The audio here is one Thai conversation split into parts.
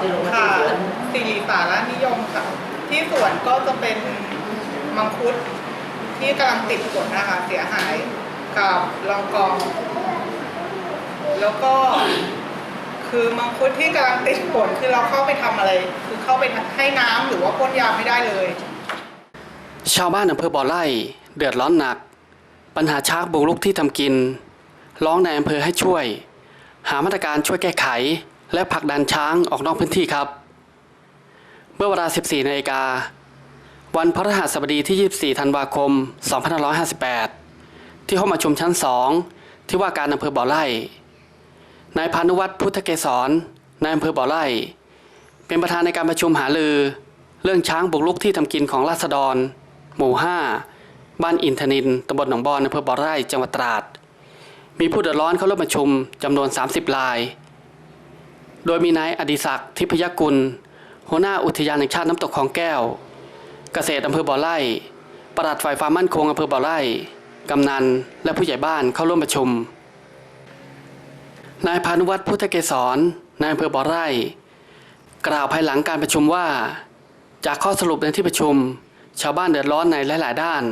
ที่ลงมาค่ะที่สวนสิริสาระนิยมค่ะ ที่สวนก็จะเป็นมังคุดที่กำลังติดผลนะคะเสียหายกับลองกอง แล้วก็ คือมังคุดที่กำลังติดผลคือเราเข้าไปทำอะไร คือเข้าไปให้น้ำหรือว่าพ่นยาไม่ได้เลย ชาวบ้านอำเภอบ่อไร่เดือดร้อนหนัก ปัญหาช้างบุกรุกที่ทำกิน ร้องในอำเภอให้ช่วย หามาตรการช่วยแก้ไข และผลักดันช้างออกนอกพื้นที่ครับ เมื่อเวลา 14นาฬิกา วันพฤหัสบดีที่ 24 ธันวาคม 2558 ที่ห้องประชุมชั้น 2 ที่ว่าการอำเภอบ่อไร่ นายพานุวัฒน์พุทธเกษรนายอำเภอบ่อไร่ เป็นประธานในการประชุมหารือ เรื่องช้างบุกรุกที่ทำกินของราษฎร หมู่ 5 บ้านอินทนินตำบลหนองบอนอำเภอบ่อไร่จังหวัดตราด มีผู้เดือดร้อนเข้าร่วมประชุมจำนวน 30ราย โดยมีนายอดิศักดิ์ทิพยกุล หัวหน้าอุทยานแห่งชาติน้ำตกคลองแก้ว เกษตรอำเภอบ่อไร่ปลัดฝ่ายความมั่นคงอำเภอบ่อไร่กำนัน และผู้ใหญ่บ้านเข้าร่วมประชุม นายพานุวัฒน์พุทธเกษรนายอำเภอบ่อไร่ กล่าวภายหลังการประชุมว่า จากข้อสรุปในที่ประชุม ชาวบ้านเดือดร้อนในหลาย ๆ ด้าน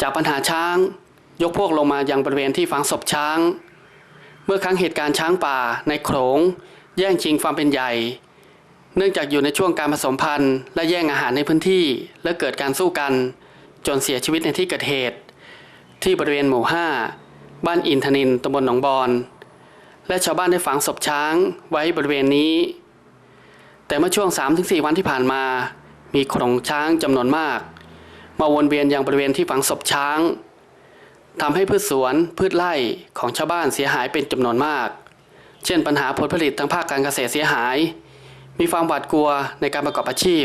จากปัญหาช้าง ยกพวกลงมายังบริเวณที่ฝังศพช้าง เมื่อครั้งเหตุการณ์ช้างป่าในโขลง แย่งชิงความเป็นใหญ่ เนื่องจากอยู่ในช่วงการผสมพันธุ์ และแย่งอาหารในพื้นที่ และเกิดการสู้กัน จนเสียชีวิตในที่เกิดเหตุ ที่บริเวณหมู่ 5 บ้านอินทนินตำบลหนองบอน และชาวบ้านได้ฝังศพช้างไว้บริเวณนี้ แต่เมื่อช่วง 3-4 วันที่ผ่านมา มีโขลงช้างจำนวนมาก มาวนเวียนยังบริเวณที่ฝังศพช้างทำให้พืชสวนพืชไร่ของชาวบ้านเสียหายเป็นจำนวนมาก เช่นปัญหาผลผลิตทางภาคการเกษตรเสียหาย มีความหวาดกลัวในการประกอบอาชีพ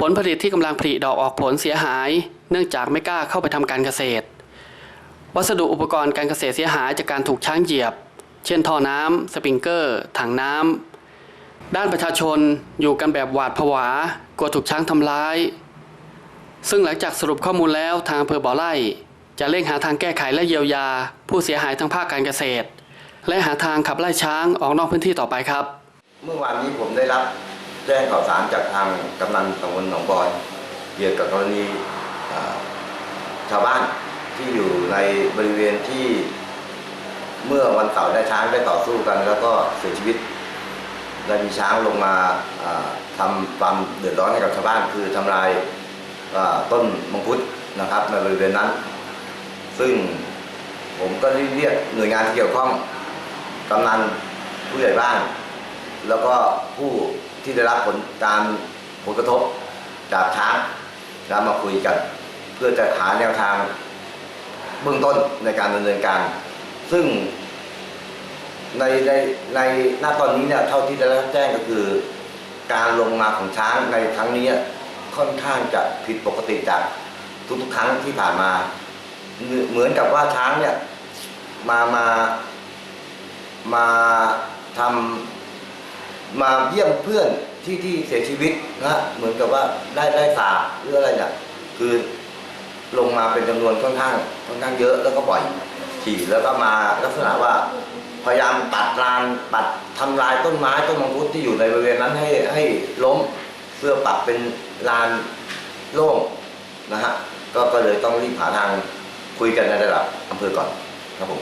ผลผลิตที่กำลังผลิดอกออกผลเสียหาย เนื่องจากไม่กล้าเข้าไปทำการเกษตร วัสดุอุปกรณ์การเกษตรเสียหายจากการถูกช้างเหยียบ เช่นท่อน้ำสปริงเกอร์ ถังน้ำด้านประชาชนอยู่กันแบบหวาดผวา กลัวถูกช้างทำร้าย ซึ่งหลังจากสรุปข้อมูลแล้วทางอำเภอบ่อไร่จะเร่งหาทางแก้ไขและเยียวยา ผู้เสียหายทางภาคการเกษตร และหาทางขับไล่ช้างออกนอกพื้นที่ต่อไปครับ เมื่อวานนี้ผมได้รับแจ้งข่าวสารจากทางกำนันตำบลหนองบอนเกี่ยวกับกรณีชาวบ้านที่อยู่ในบริเวณที่เมื่อวันเสาร์ได้ช้างได้ต่อสู้กัน แล้วก็เสียชีวิตได้มีช้างลงมาทำความเดือดร้อนให้กับชาวบ้าน คือทำลายต้นมังคุดนะครับในบริเวณนั้น ซึ่งผมก็เรียกหน่วยงานที่เกี่ยวข้อง กำนันผู้ใหญ่บ้าน แล้วก็ผู้ที่ได้รับผลการผลกระทบจากช้างแล้วมาคุยกัน เพื่อจะหาแนวทางเบื้องต้นในการดำเนินการ ซึ่งในในในณตอนนี้เนี่ยเท่าที่ได้รับแจ้งก็คือ การลงมาของช้างในครั้งนี้ค่อนข้างจะผิดปกติจากทุกๆครั้งที่ผ่านมา เหมือนกับว่าช้างเนี่ยมามา มาทำมาเยี่ยมเพื่อนที่ที่เสียชีวิตนะฮะเหมือนกับว่าได้ได้สาหรืออะไรเนี่ยคือลงมาเป็นจำนวนค่อนข้างค่อนข้างเยอะแล้วก็บ่อยขี่แล้วก็มาลักษณะว่าพยายามตัดรานตัดทำลายต้นไม้ต้นมังคุดที่อยู่ในบริเวณนั้นให้ให้ล้มเพื่อปรับเป็นลานโล่งนะฮะก็ก็เลยต้องรีบหาทางคุยกันในระดับอำเภอก่อนครับผม